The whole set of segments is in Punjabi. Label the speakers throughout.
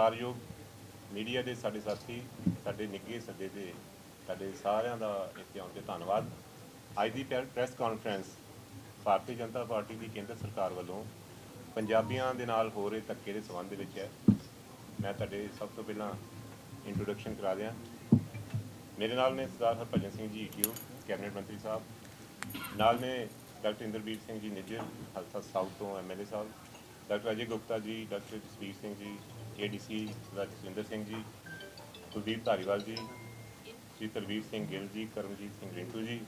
Speaker 1: ਸਤਿਕਾਰਯੋਗ ਮੀਡੀਆ ਦੇ ਸਾਡੇ ਸਾਥੀ, ਸਾਡੇ ਨਿੱਘੇ ਸੱਦੇ ਤੇ ਸਾਡੇ ਸਾਰਿਆਂ ਦਾ ਇੱਥੇ ਆਉਣ ਤੇ ਧੰਨਵਾਦ। ਅੱਜ ਦੀ press- press conference Bharatiya Janata party ਦੀ ਕੇਂਦਰ ਸਰਕਾਰ ਵੱਲੋਂ ਪੰਜਾਬੀਆਂ ਦੇ ਨਾਲ ਹੋ ਰਹੇ ਧੱਕੇ ਦੇ ਸੰਬੰਧ ਵਿੱਚ ਹੈ। ਮੈਂ ਤੁਹਾਡੇ ਸਭ ਤੋਂ ਪਹਿਲਾਂ ਇੰਟਰੋਡਕਸ਼ਨ ਕਰਾ ਦਿਆਂ। ਮੇਰੇ ਨਾਲ ਨੇ ਸਰਦਾਰ ਹਰਭਜਨ ਸਿੰਘ ਜੀ ਈਟੀਓ ਕੈਬਨਿਟ ਮੰਤਰੀ ਸਾਹਿਬ। ਨਾਲ ਨੇ ਡਾਕਟਰ ਇੰਦਰਬੀਰ ਸਿੰਘ ਜੀ, ਨਿੱਜਰ, ਹਲਸਾ ਸਾਊਥ ਤੋਂ ਐਮਐਲਏ ਸਾਹਿਬ। Doctor Ajay Gupta ji, doctor Jasvir Singh ji ADC ਸਰਦਾਰ ਜਸਵਿੰਦਰ ਸਿੰਘ ਜੀ, ਕੁਲਦੀਪ ਧਾਰੀਵਾਲ ਜੀ ਜੀ ਤਰਵੀਰ ਸਿੰਘ ਗਿੱਲ ਜੀ, ਕਰਮਜੀਤ ਸਿੰਘ ਰਿੰਟੂ ਜੀ,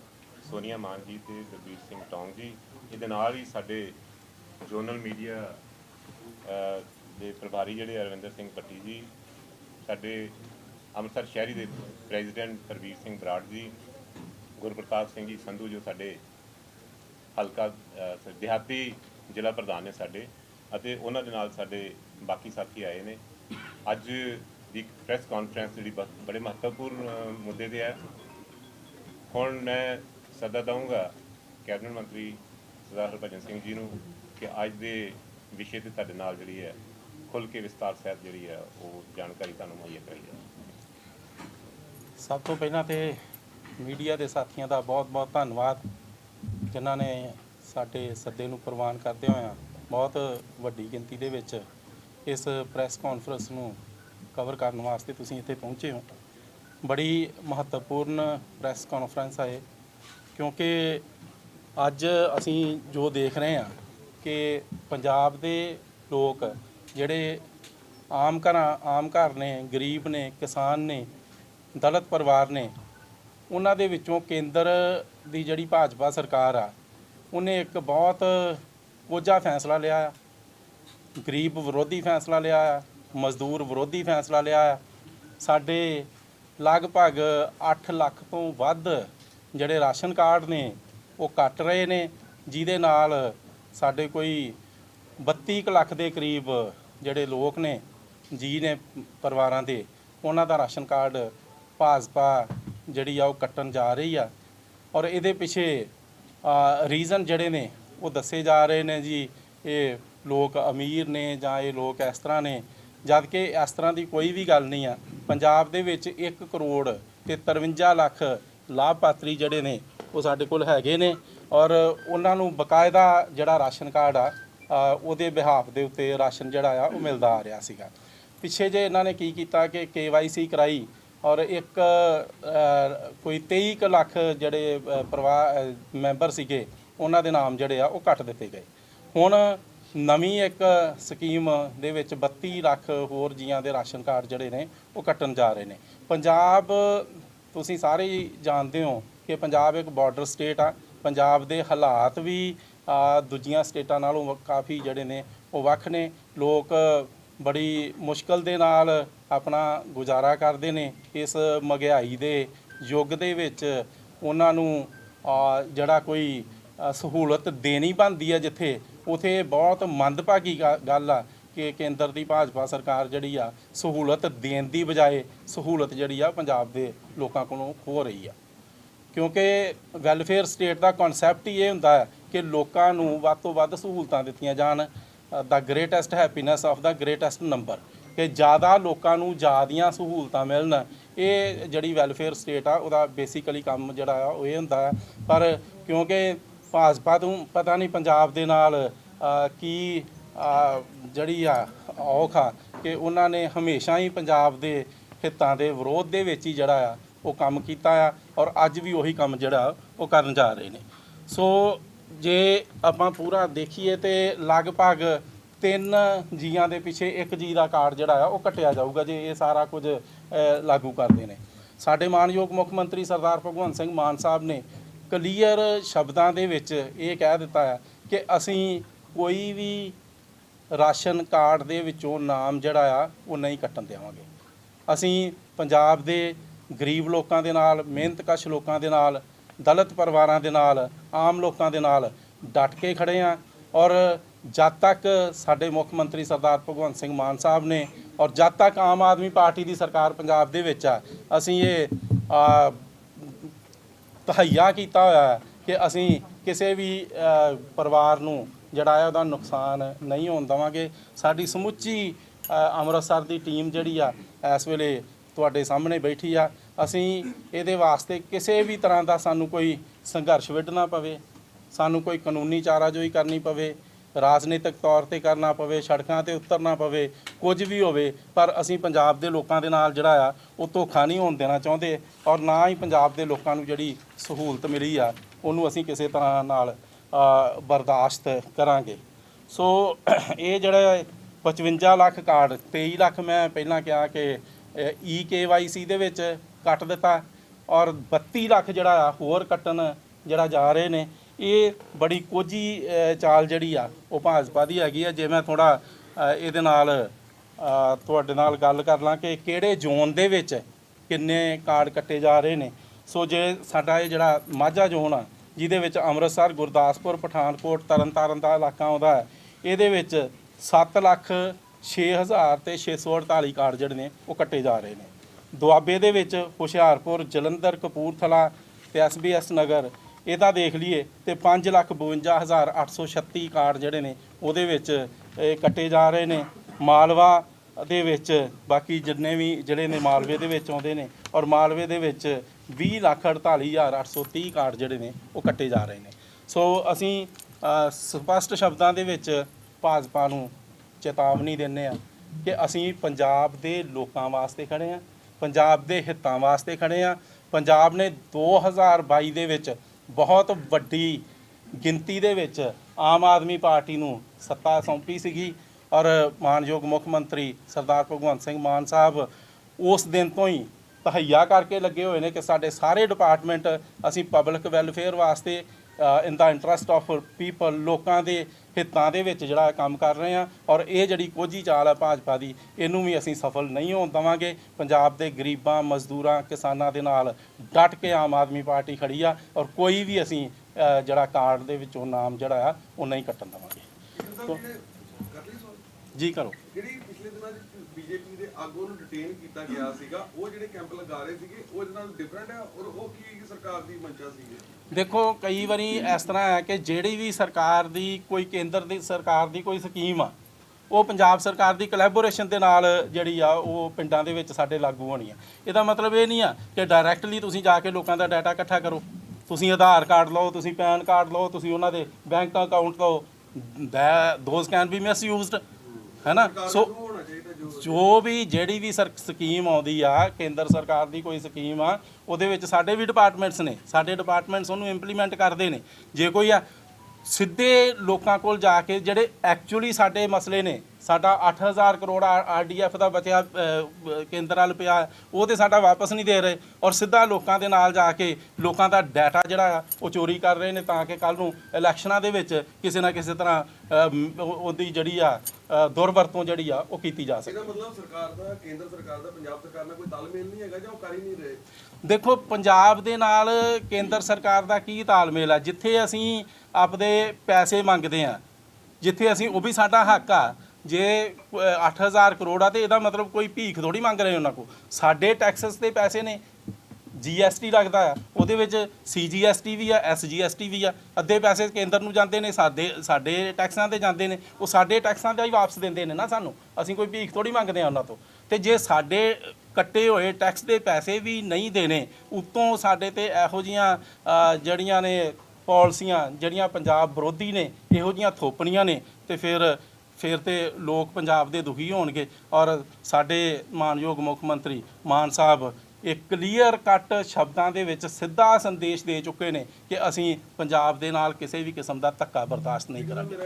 Speaker 1: ਸੋਨੀਆ ਮਾਨ ਜੀ ਤੇ ਦਲਬੀਰ ਸਿੰਘ ਟੌਂਗ ਜੀ। ਇਹਦੇ ਨਾਲ ਹੀ ਸਾਡੇ ਜੋਨਲ ਮੀਡੀਆ ਦੇ ਪ੍ਰਭਾਰੀ ਜਿਹੜੇ ਅਰਵਿੰਦਰ ਸਿੰਘ ਪੱਟੀ ਜੀ, ਸਾਡੇ ਅੰਮ੍ਰਿਤਸਰ ਸ਼ਹਿਰੀ ਦੇ ਪ੍ਰੈਜ਼ੀਡੈਂਟ ਤਰਵੀਰ ਸਿੰਘ ਬਰਾੜ ਜੀ, ਗੁਰਪ੍ਰਤਾਪ ਸਿੰਘ ਜੀ ਸੰਧੂ ਜੋ ਸਾਡੇ ਹਲਕਾ ਦਿਹਾਤੀ ਜ਼ਿਲ੍ਹਾ ਪ੍ਰਧਾਨ ਨੇ ਸਾਡੇ। ਅਤੇ ਉਹਨਾਂ ਦੇ ਨਾਲ ਸਾਡੇ ਬਾਕੀ ਸਾਥੀ ਆਏ ਨੇ। ਅੱਜ ਦੀ ਪ੍ਰੈਸ ਕਾਨਫਰੰਸ ਜਿਹੜੀ ਬ- ਬੜੇ ਮਹੱਤਵਪੂਰਨ ਮੁੱਦੇ ਤੇ ਹੈ। ਹੁਣ ਮੈਂ ਸੱਦਾ ਦਊਂਗਾ ਕੈਬਨਿਟ ਮੰਤਰੀ ਸਰਦਾਰ ਹਰਭਜਨ ਸਿੰਘ ਜੀ ਨੂੰ ਕਿ ਅੱਜ ਦੇ ਵਿਸ਼ੇ ਤੇ ਤੁਹਾਡੇ ਨਾਲ ਜਿਹੜੀ ਹੈ ਖੁੱਲ ਕੇ ਵਿਸਤਾਰ ਸਹਿਤ ਜਿਹੜੀ ਹੈ, ਉਹ ਜਾਣਕਾਰੀ ਤੁਹਾਨੂੰ ਮੁਹੱਈਆ ਕਰਾਈ ਜਾਵੇ।
Speaker 2: ਸਭ ਤੋਂ ਪਹਿਲਾਂ ਤੇ ਮੀਡੀਆ ਦੇ ਸਾਥੀਆਂ ਦਾ ਬਹੁਤ-ਬਹੁਤ ਧੰਨਵਾਦ, ਜਿਨ੍ਹਾਂ ਨੇ ਸਾਡੇ ਸੱਦੇ ਨੂੰ ਪ੍ਰਵਾਨ ਕਰਦੇ ਹੋਇਆ ਬਹੁਤ ਵੱਡੀ ਗਿਣਤੀ ਦੇ ਵਿੱਚ ਇਸ ਪ੍ਰੈਸ ਕਾਨਫਰੰਸ ਨੂੰ ਕਵਰ ਕਰਨ ਵਾਸਤੇ ਤੁਸੀਂ ਇੱਥੇ ਪਹੁੰਚੇ ਹੋ। ਬੜੀ ਮਹੱਤਵਪੂਰਨ ਪ੍ਰੈਸ ਕਾਨਫਰੰਸ ਹੈ ਇਹ, ਕਿਉਂਕਿ ਅੱਜ ਅਸੀਂ ਜੋ ਦੇਖ ਰਹੇ ਹਾਂ ਕਿ ਪੰਜਾਬ ਦੇ ਲੋਕ ਜਿਹੜੇ ਆਮ ਘਰਾਂ ਆਮ ਘਰ ਨੇ ਗਰੀਬ ਨੇ ਕਿਸਾਨ ਨੇ ਦਲਿਤ ਪਰਿਵਾਰ ਨੇ ਉਹਨਾਂ ਦੇ ਵਿੱਚੋਂ ਕੇਂਦਰ ਦੀ ਜਿਹੜੀ ਭਾਜਪਾ ਸਰਕਾਰ ਆ ਉਹਨੇ ਇੱਕ ਬਹੁਤ ਕੋਝਾ ਫੈਸਲਾ ਲਿਆ ਆ, ਗਰੀਬ ਵਿਰੋਧੀ ਫੈਸਲਾ ਲਿਆ ਆ, ਮਜ਼ਦੂਰ ਵਿਰੋਧੀ ਫੈਸਲਾ ਲਿਆ ਆ। ਸਾਡੇ ਲਗਭਗ 8 ਲੱਖ ਤੋਂ ਵੱਧ ਜਿਹੜੇ ਰਾਸ਼ਨ ਕਾਰਡ ਨੇ, ਉਹ ਕੱਟ ਰਹੇ ਨੇ, ਜਿਹਦੇ ਨਾਲ ਸਾਡੇ ਕੋਈ 32 ਕੁ ਲੱਖ ਦੇ ਕਰੀਬ ਜਿਹੜੇ ਲੋਕ ਨੇ, ਜੀ ਨੇ ਪਰਿਵਾਰਾਂ ਦੇ, ਉਹਨਾਂ ਦਾ ਰਾਸ਼ਨ ਕਾਰਡ ਭਾਜਪਾ ਜਿਹੜੀ ਆ ਉਹ ਕੱਟਣ ਜਾ ਰਹੀ ਆ। ਔਰ ਇਹਦੇ ਪਿੱਛੇ ਰੀਜ਼ਨ ਜਿਹੜੇ ਨੇ ਉਹ ਦੱਸੇ ਜਾ ਰਹੇ ਨੇ ਜੀ, ਇਹ ਲੋਕ ਅਮੀਰ ਨੇ ਜਾਂ ਇਹ ਲੋਕ ਇਸ ਤਰ੍ਹਾਂ ਨੇ। ਜਦ ਕਿ ਇਸ ਤਰ੍ਹਾਂ ਦੀ ਕੋਈ ਵੀ ਗੱਲ ਨਹੀਂ ਆ। ਪੰਜਾਬ ਦੇ ਵਿੱਚ 1 ਕਰੋੜ ਤੇ 53 ਲੱਖ ਲਾਭਪਾਤਰੀ ਜਿਹੜੇ ਨੇ, ਉਹ ਸਾਡੇ ਕੋਲ ਹੈਗੇ ਨੇ ਔਰ ਉਹਨਾਂ ਨੂੰ ਬਕਾਇਦਾ ਜਿਹੜਾ ਰਾਸ਼ਨ ਕਾਰਡ ਆ ਉਹਦੇ ਬਿਹਾਫ ਦੇ ਉੱਤੇ ਰਾਸ਼ਨ ਜਿਹੜਾ ਆ, ਉਹ ਮਿਲਦਾ ਆ ਰਿਹਾ ਸੀਗਾ। ਪਿੱਛੇ ਜੇ ਇਹਨਾਂ ਨੇ ਕੀ ਕੀਤਾ ਕਿ KYC ਕਰਾਈ ਔਰ ਇੱਕ ਕੋਈ 23 ਕੁ ਲੱਖ ਜਿਹੜੇ ਪਰਿਵਾਰ ਮੈਂਬਰ ਸੀਗੇ ਉਹਨਾਂ ਦੇ ਨਾਮ ਜਿਹੜੇ ਆ ਉਹ ਕੱਟ ਦਿੱਤੇ ਗਏ। ਹੁਣ ਨਵੀਂ ਇੱਕ ਸਕੀਮ ਦੇ ਵਿੱਚ 32 ਲੱਖ ਹੋਰ ਜੀਆਂ ਦੇ ਰਾਸ਼ਨ ਕਾਰਡ ਜਿਹੜੇ ਨੇ, ਉਹ ਕੱਟਣ ਜਾ ਰਹੇ ਨੇ। ਪੰਜਾਬ, ਤੁਸੀਂ ਸਾਰੇ ਹੀ ਜਾਣਦੇ ਹੋ ਕਿ ਪੰਜਾਬ ਇੱਕ ਬਾਰਡਰ ਸਟੇਟ ਆ। ਪੰਜਾਬ ਦੇ ਹਾਲਾਤ ਵੀ ਦੂਜੀਆਂ ਸਟੇਟਾਂ ਨਾਲੋਂ ਕਾਫੀ ਜਿਹੜੇ ਨੇ, ਉਹ ਵੱਖ ਨੇ। ਲੋਕ ਬੜੀ ਮੁਸ਼ਕਲ ਦੇ ਨਾਲ ਆਪਣਾ ਗੁਜ਼ਾਰਾ ਕਰਦੇ ਨੇ। ਇਸ ਮਹਿੰਗਾਈ ਦੇ ਯੁੱਗ ਦੇ ਵਿੱਚ ਉਹਨਾਂ ਨੂੰ ਜਿਹੜਾ ਕੋਈ ਸਹੂਲਤ ਦੇਣੀ ਬਣਦੀ ਹੈ ਜਿੱਥੇ, ਉਥੇ ਬਹੁਤ ਮੰਦਭਾਗੀ ਗ- ਗੱਲ ਆ ਕਿ ਕੇਂਦਰ ਦੀ ਭਾਜਪਾ ਸਰਕਾਰ ਜਿਹੜੀ ਆ, ਸਹੂਲਤ ਦੇਣ ਦੀ ਬਜਾਏ ਸਹੂਲਤ ਜਿਹੜੀ ਆ ਪੰਜਾਬ ਦੇ ਲੋਕਾਂ ਕੋਲੋਂ ਖੋ ਰਹੀ ਆ। ਕਿਉਂਕਿ ਵੈਲਫੇਅਰ ਸਟੇਟ ਦਾ ਕਨਸੈਪਟ ਹੀ ਇਹ ਹੁੰਦਾ ਹੈ ਕਿ ਲੋਕਾਂ ਨੂੰ ਵੱਧ ਤੋਂ ਵੱਧ ਸਹੂਲਤਾਂ ਦਿੱਤੀਆਂ ਜਾਣ। The greatest happiness of the greatest number ਕਿ ਜ਼ਿਆਦਾ ਲੋਕਾਂ ਨੂੰ ਜ਼ਿਆਦੀਆਂ ਸਹੂਲਤਾਂ ਮਿਲਣ। ਇਹ ਜਿਹੜੀ ਵੈਲਫੇਅਰ ਸਟੇਟ ਆ, ਉਹਦਾ ਬੇਸਿਕਲੀ ਕੰਮ ਜਿਹੜਾ ਆ, ਉਹ ਇਹ ਹੁੰਦਾ ਹੈ। ਪਰ ਕਿਉਂਕਿ ਭਾਜਪਾ ਤੋਂ ਪਤਾ ਨਹੀਂ ਪੰਜਾਬ ਦੇ ਨਾਲ ਕੀ ਜਿਹੜੀ ਆ, ਔਖ ਆ ਕਿ ਉਹਨਾਂ ਨੇ ਹਮੇਸ਼ਾ ਹੀ ਪੰਜਾਬ ਦੇ ਹਿੱਤਾਂ ਦੇ ਵਿਰੋਧ ਦੇ ਵਿੱਚ ਹੀ ਜਿਹੜਾ ਆ, ਉਹ ਕੰਮ ਕੀਤਾ ਆ ਔਰ ਅੱਜ ਵੀ ਉਹੀ ਕੰਮ ਜਿਹੜਾ ਉਹ ਕਰਨ ਜਾ ਰਹੇ ਨੇ। ਸੋ ਜੇ ਆਪਾਂ ਪੂਰਾ ਦੇਖੀਏ ਤੇ ਲਗਭਗ ਤਿੰਨ ਜੀਆਂ ਦੇ ਪਿੱਛੇ ਇੱਕ ਜੀ ਦਾ ਕਾਰਡ ਜਿਹੜਾ ਆ, ਉਹ ਕੱਟਿਆ ਜਾਊਗਾ ਜੇ ਇਹ ਸਾਰਾ ਕੁਝ ਲਾਗੂ ਕਰਦੇ ਨੇ। ਸਾਡੇ ਮਾਨਯੋਗ ਮੁੱਖ ਮੰਤਰੀ ਸਰਦਾਰ ਭਗਵੰਤ ਸਿੰਘ ਮਾਨ ਸਾਹਿਬ ਨੇ ਕਲੀਅਰ ਸ਼ਬਦਾਂ ਦੇ ਵਿੱਚ ਇਹ ਕਹਿ ਦਿੱਤਾ ਹੈ ਕਿ ਅਸੀਂ ਕੋਈ ਵੀ ਰਾਸ਼ਨ ਕਾਰਡ ਦੇ ਵਿੱਚੋਂ ਨਾਮ ਜਿਹੜਾ ਆ, ਉਹ ਨਹੀਂ ਕੱਟਣ ਦੇਵਾਂਗੇ। ਅਸੀਂ ਪੰਜਾਬ ਦੇ ਗਰੀਬ ਲੋਕਾਂ ਦੇ ਨਾਲ, ਮਿਹਨਤਕਸ਼ ਲੋਕਾਂ ਦੇ ਨਾਲ, ਦਲਿਤ ਪਰਿਵਾਰਾਂ ਦੇ ਨਾਲ, ਆਮ ਲੋਕਾਂ ਦੇ ਨਾਲ ਡਟ ਕੇ ਖੜੇ ਆ ਔਰ ਜਦ ਤੱਕ ਸਾਡੇ ਮੁੱਖ ਮੰਤਰੀ ਸਰਦਾਰ ਭਗਵੰਤ ਸਿੰਘ ਮਾਨ ਸਾਹਿਬ ਨੇ ਔਰ ਜਦ ਤੱਕ ਆਮ ਆਦਮੀ ਪਾਰਟੀ ਦੀ ਸਰਕਾਰ ਪੰਜਾਬ ਦੇ ਵਿੱਚ ਆ, ਅਸੀਂ ਇਹ ਤਹਈਆ ਕੀਤਾ ਹੋਇਆ ਹੈ ਕਿ ਅਸੀਂ ਕਿਸੇ ਵੀ ਪਰਿਵਾਰ ਨੂੰ ਜਿਹੜਾ ਹੈ ਉਹਦਾ ਨੁਕਸਾਨ ਨਹੀਂ ਹੋਣ ਦੇਵਾਂਗੇ। ਸਾਡੀ ਸਮੁੱਚੀ ਅੰਮ੍ਰਿਤਸਰ ਦੀ ਟੀਮ ਜਿਹੜੀ ਆ, ਇਸ ਵੇਲੇ ਤੁਹਾਡੇ ਸਾਹਮਣੇ ਬੈਠੀ ਆ। ਅਸੀਂ ਇਹਦੇ ਵਾਸਤੇ ਕਿਸੇ ਵੀ ਤਰ੍ਹਾਂ ਦਾ ਸਾਨੂੰ ਕੋਈ ਸੰਘਰਸ਼ ਵਿੱਢਣਾ ਪਵੇ, ਸਾਨੂੰ ਕੋਈ ਕਾਨੂੰਨੀ ਚਾਰਾਜੋਈ ਕਰਨੀ ਪਵੇ ਰਾਜਨੀਤਿਕ ਤੌਰ ਤੇ ਕਰਨਾ ਪਵੇ, ਸੜਕਾਂ ਤੇ ਉਤਰਨਾ ਪਵੇ, ਕੁਝ ਵੀ ਹੋਵੇ, ਪਰ ਅਸੀਂ ਪੰਜਾਬ ਦੇ ਲੋਕਾਂ ਦੇ ਨਾਲ ਜਿਹੜਾ ਆ, ਉਹ ਧੋਖਾ ਨਹੀਂ ਹੋਣ ਦੇਣਾ ਚਾਹੁੰਦੇ ਔਰ ਨਾ ਹੀ ਪੰਜਾਬ ਦੇ ਲੋਕਾਂ ਨੂੰ ਜਿਹੜੀ ਸਹੂਲਤ ਮਿਲੀ ਆ, ਉਹਨੂੰ ਅਸੀਂ ਕਿਸੇ ਤਰ੍ਹਾਂ ਨਾਲ ਬਰਦਾਸ਼ਤ ਕਰਾਂਗੇ। ਸੋ, ਇਹ ਜਿਹੜਾ 55 ਲੱਖ ਕਾਰਡ 23 ਲੱਖ ਮੈਂ ਪਹਿਲਾਂ ਕਿਹਾ ਕਿ ਈ ਕੇਵਾਈਸੀ ਦੇ ਵਿੱਚ ਕੱਟ ਦਿੱਤਾ ਔਰ 32 ਲੱਖ ਜਿਹੜਾ ਆ ਹੋਰ ਕੱਟਣ ਜਿਹੜਾ ਜਾ ਰਹੇ ਨੇ। ਇਹ ਬੜੀ ਕੋਝੀ ਚਾਲ ਜਿਹੜੀ ਆ, ਉਹ ਭਾਜਪਾ ਦੀ ਹੈਗੀ ਆ। ਜੇ ਮੈਂ ਥੋੜਾ ਇਹਦੇ ਨਾਲ ਤੁਹਾਡੇ ਨਾਲ ਗੱਲ ਕਰ ਲਾਂ ਕਿ ਕਿਹੜੇ ਜ਼ੋਨ ਦੇ ਵਿੱਚ ਕਿੰਨੇ ਕਾਰਡ ਕੱਟੇ ਜਾ ਰਹੇ ਨੇ। ਸੋ ਜੇ ਸਾਡਾ ਇਹ ਜਿਹੜਾ ਮਾਝਾ ਜ਼ੋਨ ਆ, ਜਿਹਦੇ ਵਿੱਚ ਅੰਮ੍ਰਿਤਸਰ, ਗੁਰਦਾਸਪੁਰ, ਪਠਾਨਕੋਟ, ਤਰਨਤਾਰਨ ਦਾ ਇਲਾਕਾ ਆਉਂਦਾ ਹੈ, ਇਹਦੇ ਵਿੱਚ 7 ਲੱਖ 6000 ਤੇ 648 ਕਾਰਡ ਜਿਹੜੇ ਨੇ, ਉਹ ਕੱਟੇ ਜਾ ਰਹੇ ਨੇ। ਦੁਆਬੇ ਦੇ ਵਿੱਚ ਹੁਸ਼ਿਆਰਪੁਰ, ਜਲੰਧਰ, ਕਪੂਰਥਲਾ ਤੇ ਐਸਬੀਐਸ ਨਗਰ ਇਹ ਤਾਂ ਦੇਖ ਲਈਏ ਤੇ 552836 ਕਾਰਡ ਜਿਹੜੇ ਨੇ ਉਹਦੇ ਵਿੱਚ ਇਹ ਕੱਟੇ ਜਾ ਰਹੇ ਨੇ। ਮਾਲਵਾ ਦੇ ਵਿੱਚ ਬਾਕੀ ਜਿੰਨੇ ਵੀ ਜਿਹੜੇ ਨੇ ਮਾਲਵੇ ਦੇ ਵਿੱਚ ਆਉਂਦੇ ਨੇ ਔਰ ਮਾਲਵੇ ਦੇ ਵਿੱਚ 20 ਲੱਖ 48830 ਕਾਰਡ ਜਿਹੜੇ ਨੇ ਉਹ ਕੱਟੇ ਜਾ ਰਹੇ ਨੇ। ਸੋ ਅਸੀਂ ਅ, ਸਪਸ਼ਟ ਸ਼ਬਦਾਂ ਦੇ ਵਿੱਚ ਭਾਜਪਾ ਨੂੰ ਚੇਤਾਵਨੀ ਦਿੰਨੇ ਆ ਕਿ ਅਸੀਂ ਪੰਜਾਬ ਦੇ ਲੋਕਾਂ ਵਾਸਤੇ ਖੜੇ ਆ ਪੰਜਾਬ ਦੇ ਹਿੱਤਾਂ ਵਾਸਤੇ ਖੜੇ ਆ ਪੰਜਾਬ ਨੇ 2022 ਦੇ ਵਿੱਚ ਬਹੁਤ ਵੱਡੀ ਗਿਣਤੀ ਦੇ ਵਿੱਚ ਆਮ ਆਦਮੀ ਪਾਰਟੀ ਨੂੰ ਸੱਤਾ ਸੌਂਪੀ ਸੀਗੀ ਔਰ ਮਾਨਯੋਗ ਮੁੱਖ ਮੰਤਰੀ ਸਰਦਾਰ ਭਗਵੰਤ ਸਿੰਘ ਮਾਨ ਸਾਹਿਬ ਉਸ ਦਿਨ ਤੋਂ ਹੀ ਤਹਈਆ ਕਰਕੇ ਲੱਗੇ ਹੋਏ ਨੇ ਕਿ ਸਾਡੇ ਸਾਰੇ ਡਿਪਾਰਟਮੈਂਟ ਅਸੀਂ ਪਬਲਿਕ ਵੈਲਫੇਅਰ ਵਾਸਤੇ in the interest of people ਲੋਕਾਂ ਦੇ ਹਿੱਤਾਂ ਦੇ ਵਿੱਚ ਜਿਹੜਾ ਕੰਮ ਕਰ ਰਹੇ ਆ। ਔਰ ਇਹ ਜਿਹੜੀ ਕੋਝੀ ਚਾਲ ਹੈ ਭਾਜਪਾ ਦੀ ਇਹਨੂੰ ਵੀ ਅਸੀਂ ਸਫਲ ਨਹੀਂ ਹੋਣ ਦੇਵਾਂਗੇ। ਪੰਜਾਬ ਦੇ ਗਰੀਬਾਂ ਮਜ਼ਦੂਰਾਂ ਕਿਸਾਨਾਂ ਦੇ ਨਾਲ ਡਟ ਕੇ ਆਮ ਆਦਮੀ ਪਾਰਟੀ ਖੜੀ ਆ ਔਰ ਕੋਈ ਵੀ ਅਸੀਂ ਜਿਹੜਾ ਕਾਰਡ ਦੇ ਵਿੱਚੋਂ ਨਾਮ ਜਿਹੜਾ ਆ ਉਹ ਨਹੀਂ ਕੱਟਣ ਦੇਵਾਂਗੇ। ਜੀ ਕਰੋ।
Speaker 3: ਜਿਹੜੀ ਪਿਛਲੇ ਦਿਨਾਂ ਬੀਜੇਪੀ ਦੇ ਆਗੂ ਨੂੰ ਡਿਟੇਨ ਕੀਤਾ ਗਿਆ ਸੀਗਾ। ਉਹ ਜਿਹੜੇ ਕੈਂਪ ਲਗਾ ਰਹੇ ਸੀਗੇ ਉਹ ਇਹਦੇ ਨਾਲ ਡਿਫਰੈਂਟ ਹੈ ਔਰ ਉਹ ਕੀ ਸਰਕਾਰ ਦੀ ਮੰਸ਼ਾ ਸੀਗੀ?
Speaker 2: ਦੇਖੋ ਕਈ ਵਾਰੀ ਇਸ ਤਰ੍ਹਾਂ ਹੈ ਕਿ ਜਿਹੜੀ ਵੀ ਸਰਕਾਰ ਦੀ ਕੋਈ ਕੇਂਦਰ ਦੀ ਸਰਕਾਰ ਦੀ ਕੋਈ ਸਕੀਮ ਆ ਉਹ ਪੰਜਾਬ ਸਰਕਾਰ ਦੀ ਕੋਲੈਬੋਰੇਸ਼ਨ ਦੇ ਨਾਲ ਜਿਹੜੀ ਆ ਉਹ ਪਿੰਡਾਂ ਦੇ ਵਿੱਚ ਸਾਡੇ ਲਾਗੂ ਹੋਣੀ ਆ। ਇਹਦਾ ਮਤਲਬ ਇਹ ਨਹੀਂ ਆ ਕਿ ਡਾਇਰੈਕਟਲੀ ਤੁਸੀਂ ਜਾ ਕੇ ਲੋਕਾਂ ਦਾ ਡਾਟਾ ਇਕੱਠਾ ਕਰੋ। ਤੁਸੀਂ ਆਧਾਰ ਕਾਰਡ ਲਓ ਤੁਸੀਂ ਪੈਨ ਕਾਰਡ ਲਓ ਤੁਸੀਂ ਉਹਨਾਂ ਦੇ ਬੈਂਕ ਅਕਾਊਂਟ ਲਓ। ਦੋਜ਼ ਕੈਨ ਬੀ ਮਿਸਯੂਜ਼ਡ ਹੈ ਨਾ? ਸੋ
Speaker 3: ਜੋ
Speaker 2: ਵੀ ਜਿਹੜੀ ਵੀ ਸਰ ਸਕੀਮ ਆਉਂਦੀ ਆ, ਕੇਂਦਰ ਸਰਕਾਰ ਦੀ ਕੋਈ ਸਕੀਮ ਆ, ਉਹਦੇ ਵਿੱਚ ਸਾਡੇ ਵੀ ਡਿਪਾਰਟਮੈਂਟਸ ਨੇ। ਸਾਡੇ ਡਿਪਾਰਟਮੈਂਟਸ ਉਹਨੂੰ ਇੰਪਲੀਮੈਂਟ ਕਰਦੇ ਨੇ। ਜੇ ਕੋਈ ਆ, ਸਿੱਧੇ ਲੋਕਾਂ ਕੋਲ ਜਾ ਕੇ ਜਿਹੜੇ ਐਕਚੁਅਲੀ ਸਾਡੇ ਮਸਲੇ ਨੇ ਸਾਡਾ 8000 ਕਰੋੜ ਆਰਡੀਐਫ ਦਾ ਬਚਿਆ ਕੇਂਦਰ ਵੱਲ ਪਿਆ ਉਹ ਤੇ ਸਾਡਾ ਵਾਪਸ ਨਹੀਂ ਦੇ ਰਹੇ। ਔਰ ਸਿੱਧਾ ਲੋਕਾਂ ਦੇ ਨਾਲ ਜਾ ਕੇ ਲੋਕਾਂ ਦਾ ਡਾਟਾ ਜਿਹੜਾ ਆ ਉਹ ਚੋਰੀ ਕਰ ਰਹੇ ਨੇ ਤਾਂ ਕਿ ਕੱਲ ਨੂੰ ਇਲੈਕਸ਼ਨਾਂ ਦੇ ਵਿੱਚ ਕਿਸੇ ਨਾ ਕਿਸੇ ਤਰ੍ਹਾਂ ਉਹਦੀ ਜਿਹੜੀ ਆ ਦੁਰਵਰਤੋਂ ਜਿਹੜੀ ਆ ਉਹ ਕੀਤੀ ਜਾ ਸਕੇ
Speaker 3: ਇਹਦਾ ਮਤਲਬ ਸਰਕਾਰ ਦਾ ਕੇਂਦਰ ਸਰਕਾਰ ਦਾ ਪੰਜਾਬ ਸਰਕਾਰ ਨਾਲ ਕੋਈ ਤਾਲਮੇਲ ਨਹੀਂ ਹੈਗਾ ਜਾਂ ਉਹ ਕਰ ਹੀ ਨਹੀਂ ਰਹੇ?
Speaker 2: ਦੇਖੋ ਪੰਜਾਬ ਦੇ ਨਾਲ ਕੇਂਦਰ ਸਰਕਾਰ ਦਾ ਕੀ ਤਾਲਮੇਲ ਆ? ਜਿੱਥੇ ਅਸੀਂ ਆਪਦੇ ਪੈਸੇ ਮੰਗਦੇ ਆ ਜਿੱਥੇ ਅਸੀਂ ਉਹ ਵੀ ਸਾਡਾ ਹੱਕ ਆ ਜੇ ਅ, 8000 ਕਰੋੜ ਆ ਤੇ ਇਹਦਾ ਮਤਲਬ ਕੋਈ ਭੀਖ ਥੋੜੀ ਮੰਗ ਰਹੇ ਉਹਨਾਂ ਕੋ ਸਾਡੇ ਟੈਕਸਸ ਦੇ ਪੈਸੇ ਨੇ। ਜੀਐਸਟੀ ਲੱਗਦਾ ਆ। ਉਹਦੇ ਵਿੱਚ ਸੀਜੀਐਸਟੀ ਵੀ ਆ ਐਸਜੀਐਸਟੀ ਵੀ ਆ। ਅੱਧੇ ਪੈਸੇ ਕੇਂਦਰ ਨੂੰ ਜਾਂਦੇ ਨੇ ਸਾਡੇ ਸਾਡੇ ਟੈਕਸਾਂ ਤੇ ਜਾਂਦੇ ਨੇ। ਉਹ ਸਾਡੇ ਟੈਕਸਾਂ ਦਾ ਹੀ ਵਾਪਸ ਦਿੰਦੇ ਨੇ ਨਾ ਸਾਨੂੰ। ਅਸੀਂ ਕੋਈ ਭੀਖ ਥੋੜੀ ਮੰਗਦੇ ਆ ਉਹਨਾਂ ਤੋਂ। ਤੇ ਜੇ ਸਾਡੇ ਕੱਟੇ ਹੋਏ ਟੈਕਸ ਦੇ ਪੈਸੇ ਵੀ ਨਹੀਂ ਦੇਣੇ ਉਤੋਂ ਸਾਡੇ ਤੇ ਇਹੋ ਜੀਆਂ ਜਿਹੜੀਆਂ ਨੇ ਪਾਲਿਸੀਆਂ ਜਿਹੜੀਆਂ ਪੰਜਾਬ ਵਿਰੋਧੀ ਨੇ ਇਹੋ ਜੀਆਂ ਥੋਪਣੀਆਂ ਨੇ ਤੇ ਫਿਰ ਫਿਰ ਤੇ ਲੋਕ ਪੰਜਾਬ ਦੇ ਦੁਖੀ ਹੋਣਗੇ ਔਰ ਸਾਡੇ ਮਾਨਯੋਗ ਮੁੱਖ ਮੰਤਰੀ ਮਾਨ ਸਾਹਿਬ ਇਹ ਕਲੀਅਰ ਕੱਟ ਸ਼ਬਦਾਂ ਦੇ ਵਿੱਚ ਸਿੱਧਾ ਸੰਦੇਸ਼ ਦੇ ਚੁੱਕੇ ਨੇ ਕਿ ਅਸੀਂ ਪੰਜਾਬ ਦੇ ਨਾਲ ਕਿਸੇ ਵੀ ਕਿਸਮ ਦਾ ਧੱਕਾ ਬਰਦਾਸ਼ਤ ਨਹੀਂ ਕਰਾਂਗੇ।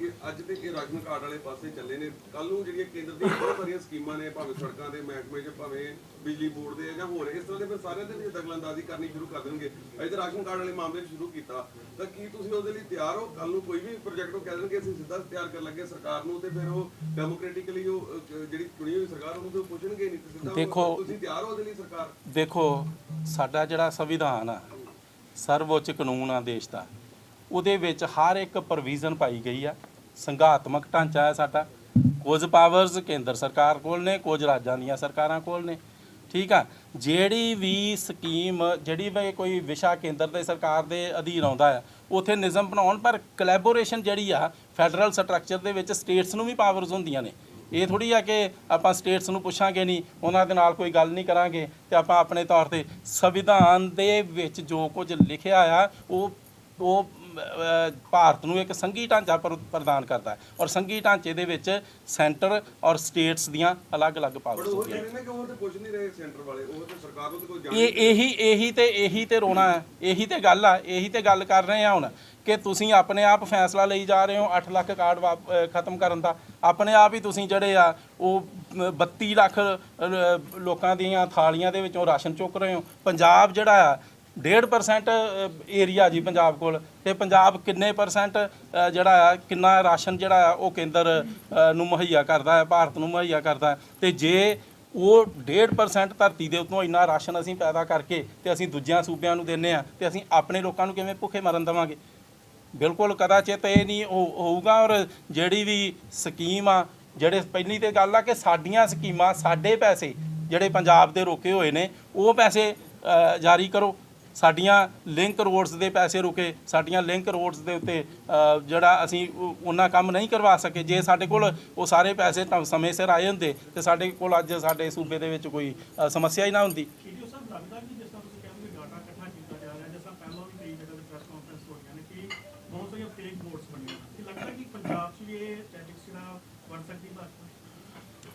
Speaker 3: ਇਹ ਅੱਜ ਤੇ ਇਹ ਰਾਸ਼ਨ ਕਾਰਡ ਵਾਲੇ ਪਾਸੇ ਚੱਲੇ ਨੇ। ਕੱਲ ਨੂੰ ਜਿਹੜੀਆਂ ਕੇਂਦਰ ਦੀਆਂ ਬਹੁਤ ਸਾਰੀਆਂ ਸਕੀਮਾਂ ਨੇ ਭਾਵੇਂ ਸੜਕਾਂ ਦੇ ਮਹਿਕਮੇ 'ਚ ਭਾਵੇਂ ਬਿਜਲੀ ਬੋਰਡ ਦੇ ਜਾਂ ਹੋਰ ਇਸ ਤਰ੍ਹਾਂ ਦੇ ਫਿਰ ਸਾਰਿਆਂ ਦੇ ਵਿੱਚ ਦਖਲਅੰਦਾਜ਼ੀ ਕਰਨੀ ਸ਼ੁਰੂ ਕਰ ਦੇਣਗੇ। ਅੱਜ ਤੇ ਰਾਸ਼ਨ ਕਾਰਡ ਵਾਲੇ ਮਾਮਲੇ 'ਚ ਸ਼ੁਰੂ ਕੀਤਾ। ਤਾਂ ਕੀ ਤੁਸੀਂ ਉਹਦੇ ਲਈ ਤਿਆਰ ਹੋ? ਕੱਲ ਨੂੰ ਕੋਈ ਵੀ ਪ੍ਰੋਜੈਕਟ ਉਹ ਕਹਿ ਦੇਣਗੇ ਅਸੀਂ ਸਿੱਧਾ ਤਿਆਰ ਕਰਨ ਲੱਗੇ ਸਰਕਾਰ ਨੂੰ ਤੇ ਫਿਰ ਉਹ ਡੈਮੋਕ੍ਰੈਟਿਕਲੀ ਉਹ ਜਿਹੜੀ ਚੁਣੀ ਹੋਈ ਸਰਕਾਰ ਉਹਨੂੰ ਤੇ ਪੁੱਛਣਗੇ ਨਹੀਂ ਤੇ ਸਿੱਧਾ
Speaker 2: ਦੇਖੋ-
Speaker 3: ਤੁਸੀਂ ਤਿਆਰ ਹੋ ਉਹਦੇ ਲਈ ਸਰਕਾਰ?
Speaker 2: ਦੇਖੋ ਸਾਡਾ ਜਿਹੜਾ ਸੰਵਿਧਾਨ ਆ ਸਰਵਉੱਚ ਕਾਨੂੰਨ ਆ ਦੇਸ਼ ਦਾ ਉਹਦੇ ਵਿੱਚ ਹਰ ਇੱਕ ਪ੍ਰੋਵੀਜ਼ਨ ਪਾਈ ਗਈ ਆ। ਸੰਘਾਤਮਕ ਢਾਂਚਾ ਹੈ ਸਾਡਾ। ਕੁਝ ਪਾਵਰਸ ਕੇਂਦਰ ਸਰਕਾਰ ਕੋਲ ਨੇ, ਕੁਝ ਰਾਜਾਂ ਦੀਆਂ ਸਰਕਾਰਾਂ ਕੋਲ ਨੇ। ਠੀਕ ਆ? ਜਿਹੜੀ ਵੀ ਸਕੀਮ, ਜਿਹੜੀ ਵੀ ਕੋਈ ਵਿਸ਼ਾ ਕੇਂਦਰ ਦੇ ਸਰਕਾਰ ਦੇ ਅਧੀਨ ਆਉਂਦਾ ਆ, ਉਥੇ ਨਿਯਮ ਬਣਾਉਣ, ਪਰ ਕਲੈਬੋਰੇਸ਼ਨ ਜਿਹੜੀ ਆ ਫੈਡਰਲ ਸਟਰਕਚਰ ਦੇ ਵਿੱਚ ਸਟੇਟਸ ਨੂੰ ਵੀ ਪਾਵਰਸ ਹੁੰਦੀਆਂ ਨੇ। ਇਹ ਥੋੜੀ ਆ ਕਿ ਆਪਾਂ ਸਟੇਟਸ ਨੂੰ ਪੁੱਛਾਂਗੇ ਨਹੀਂ, ਉਹਨਾਂ ਦੇ ਨਾਲ ਕੋਈ ਗੱਲ ਨਹੀਂ ਕਰਾਂਗੇ ਤੇ ਆਪਾਂ ਆਪਣੇ ਤੌਰ ਤੇ ਸੰਵਿਧਾਨ ਦੇ ਵਿੱਚ ਜੋ ਕੁਝ ਲਿਖਿਆ ਆ, ਉਹ ਉਹ ਭਾਰਤ ਨੂੰ ਇੱਕ ਸੰਘੀ ਢਾਂਚਾ ਪ੍ਰ- ਪ੍ਰਦਾਨ ਕਰਦਾ ਹੈ ਔਰ ਸੰਘੀ ਢਾਂਚੇ ਦੇ ਵਿੱਚ ਸੈਂਟਰ ਔਰ ਸਟੇਟਸ ਦੀਆਂ ਅਲੱਗ-ਅਲੱਗ ਪਾਵਰਸ ਹੁੰਦੀਆਂ ਇਹ ਇਹੀ ਇਹੀ ਤੇ ਇਹੀ ਤੇ ਰੋਣਾ ਹੈ ਇਹੀ ਤੇ ਗੱਲ ਆ ਇਹੀ ਤੇ ਗੱਲ ਕਰ ਰਹੇ ਆ ਹੁਣ ਕਿ ਤੁਸੀਂ ਆਪਣੇ ਆਪ ਫੈਸਲਾ ਲਈ ਜਾ ਰਹੇ ਹੋ 8 ਲੱਖ ਕਾਰਡ ਖਤਮ ਕਰਨ ਦਾ ਆਪਣੇ ਆਪ ਹੀ ਤੁਸੀਂ ਜਿਹੜੇ ਆ ਉਹ ਅਮ, 32 ਲੱਖ ਲੋਕਾਂ ਦੀਆਂ ਥਾਲੀਆਂ ਦੇ ਵਿੱਚੋਂ ਰਾਸ਼ਨ ਚੁੱਕ ਰਹੇ ਹੋ। ਪੰਜਾਬ ਜਿਹੜਾ ਆ 1.5% ਏਰੀਆ ਜੀ ਪੰਜਾਬ ਕੋਲ। ਤੇ ਪੰਜਾਬ ਕਿੰਨੇ ਪਰਸੈਂਟ ਅ, ਜਿਹੜਾ ਆ ਕਿੰਨਾ ਰਾਸ਼ਨ ਜਿਹੜਾ ਆ ਉਹ ਕੇਂਦਰ ਅ, ਨੂੰ ਮੁਹੱਈਆ ਕਰਦਾ ਹੈ ਭਾਰਤ ਨੂੰ ਮੁਹੱਈਆ ਕਰਦਾ ਹੈ। ਤੇ ਜੇ ਉਹ 1.5% ਧਰਤੀ ਦੇ ਉੱਤੋਂ ਇੰਨਾ ਰਾਸ਼ਨ ਅਸੀਂ ਪੈਦਾ ਕਰਕੇ ਤੇ ਅਸੀਂ ਦੂਜਿਆਂ ਸੂਬਿਆਂ ਨੂੰ ਦਿੰਨੇ ਆ ਤੇ ਅਸੀਂ ਆਪਣੇ ਲੋਕਾਂ ਨੂੰ ਕਿਵੇਂ ਭੁੱਖੇ ਮਰਨ ਦੇਵਾਂਗੇ? ਬਿਲਕੁਲ ਕਦਾਚਿਤ ਇਹ ਨਹੀਂ ਹੋ- ਹੋਊਗਾ ਔਰ ਜਿਹੜੀ ਵੀ ਸਕੀਮ ਆ ਜਿਹੜੇ ਪਹਿਲੀ ਤੇ ਗੱਲ ਆ ਕਿ ਸਾਡੀਆਂ ਸਕੀਮਾਂ ਸਾਡੇ ਪੈਸੇ ਜਿਹੜੇ ਪੰਜਾਬ ਦੇ ਰੋਕੇ ਹੋਏ ਨੇ ਉਹ ਪੈਸੇ ਅ, ਜਾਰੀ ਕਰੋ। ਸਾਡੀਆਂ ਲਿੰਕ ਰੋਡਸ ਦੇ ਪੈਸੇ ਰੁਕੇ ਸਾਡੀਆਂ ਲਿੰਕ ਰੋਡਸ ਦੇ ਉੱਤੇ ਜਿਹੜਾ ਅਸੀਂ ਉਹ- ਉਹਨਾਂ ਕੰਮ ਨਹੀਂ ਕਰਵਾ ਸਕੇ ਜੇ ਸਾਡੇ ਕੋਲ ਉਹ ਸਾਰੇ ਪੈਸੇ ਤਾਂ ਸਮੇਂ ਸਿਰ ਆਏ ਹੁੰਦੇ ਤੇ ਸਾਡੇ ਕੋਲ ਅੱਜ ਸਾਡੇ ਸੂਬੇ ਦੇ ਵਿੱਚ ਕੋਈ ਸਮੱਸਿਆ ਹੀ ਨਾ ਹੁੰਦੀ।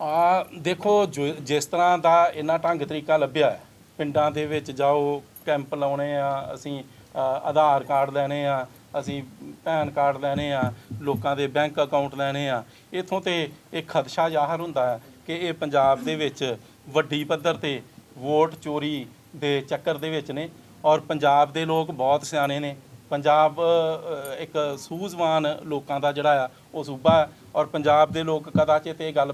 Speaker 2: ਆ ਦੇਖੋ ਜਿਸ ਤਰ੍ਹਾਂ ਦਾ ਇਹਨਾਂ ਢੰਗ ਤਰੀਕਾ ਲੱਭਿਆ ਪਿੰਡਾਂ ਦੇ ਵਿੱਚ ਜਾਓ ਕੈਂਪ ਲਾਉਣੇ ਆ, ਅਸੀਂ ਆਧਾਰ ਕਾਰਡ ਲੈਣੇ ਆ, ਅਸੀਂ ਪੈਨ ਕਾਰਡ ਲੈਣੇ ਆ, ਲੋਕਾਂ ਦੇ ਬੈਂਕ ਅਕਾਊਂਟ ਲੈਣੇ ਆ। ਇਥੋਂ ਤੇ ਇਹ ਖਦਸ਼ਾ ਜ਼ਾਹਰ ਹੁੰਦਾ ਹੈ ਕਿ ਇਹ ਪੰਜਾਬ ਦੇ ਵਿੱਚ ਵੱਡੀ ਪੱਧਰ ਤੇ ਵੋਟ ਚੋਰੀ ਦੇ ਚੱਕਰ ਦੇ ਵਿੱਚ ਨੇ ਔਰ ਪੰਜਾਬ ਦੇ ਲੋਕ ਬਹੁਤ ਸਿਆਣੇ ਨੇ। ਪੰਜਾਬ ਇੱਕ ਸੂਝਵਾਨ ਲੋਕਾਂ ਦਾ ਜਿਹੜਾ ਆ, ਉਹ ਸੂਬਾ ਹੈ ਔਰ ਪੰਜਾਬ ਦੇ ਲੋਕ ਕਦਾਚਿਤ ਇਹ ਗੱਲ